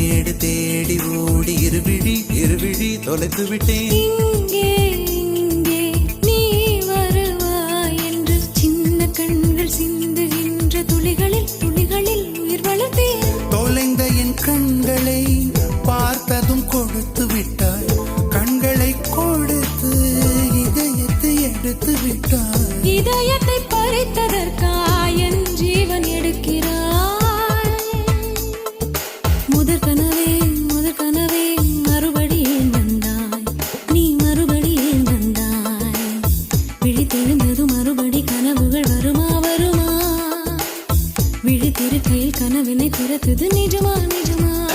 தேடு தேடி ஓடி இருவிழி இருவிழி தொலைத்து விட்டேன். நீ வருவாய் என்று சின்ன கண்கள் சிந்துகின்ற துளிகளில் துளிகளில் உயிர் வளர்த்தேன். தொலைந்த என் கண்களை பார்த்ததும் கொடுத்து விட்டாய். கண்களை கொடுத்து இதயத்தை எடுத்து விட்டாய். இதயத்தை பறித்ததற்காக மறுபடி கனவுகள் வருமா வருமா? விழித்திருக்கையில் கனவினை துரத்துது நிஜமா நிஜமா?